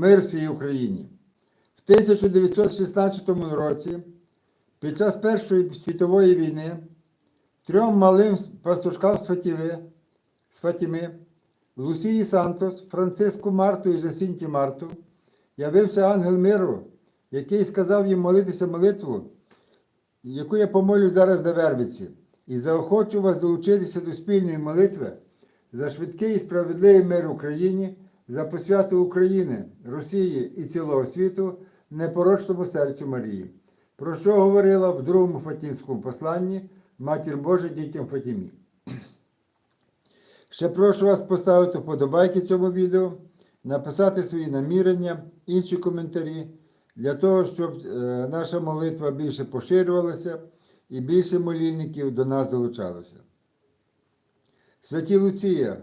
Мир всій Україні. В 1916 році, під час Першої світової війни, трьом малим пастушкам з Фатіми, Лусії Сантос, Франциску Марту і Жасінті Марту, явився ангел миру, який сказав їм молитися молитву, яку я помолю зараз на Вервиці, і заохочу вас долучитися до спільної молитви за швидкий і справедливий мир Україні, за посвяту України, Росії і цілого світу непорочному серцю Марії, про що говорила в другому Фатінському посланні Матір Божа дітям Фатімі. Ще прошу вас поставити вподобайки цьому відео, написати свої намірення, інші коментарі, для того, щоб е, наша молитва більше поширювалася і більше молільників до нас долучалося. Святі Луція,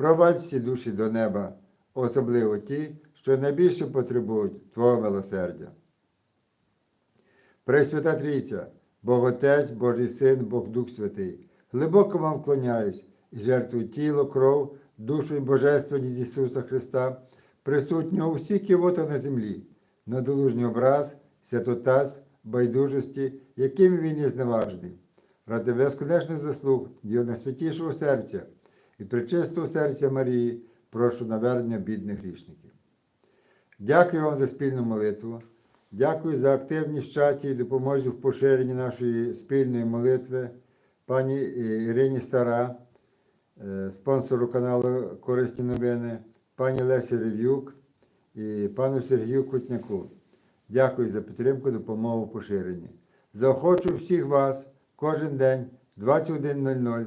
провадь всі душі до неба, особливо ті, що найбільше потребують Твого милосердя. Пресвята Трійця, Бог Отець, Божий Син, Бог Дух Святий, глибоко вам вклоняюсь і жертвую тіло, кров, душу і божественність Ісуса Христа, присутнього у всіх кивотах на землі, на долужній образ, святотаз, байдужості, якими він є зневажний. Ради безконечних заслуг Його найсвятішого серця і причистого серця Марії, прошу навернення бідних грішників. Дякую вам за спільну молитву. Дякую за активність в чаті і допомозі в поширенні нашої спільної молитви пані Ірині Стара, е, спонсору каналу Корисні новини, пані Лесі Рев'юк і пану Сергію Кутняку. Дякую за підтримку, допомогу в поширенні. Заохочу всіх вас кожен день 21.00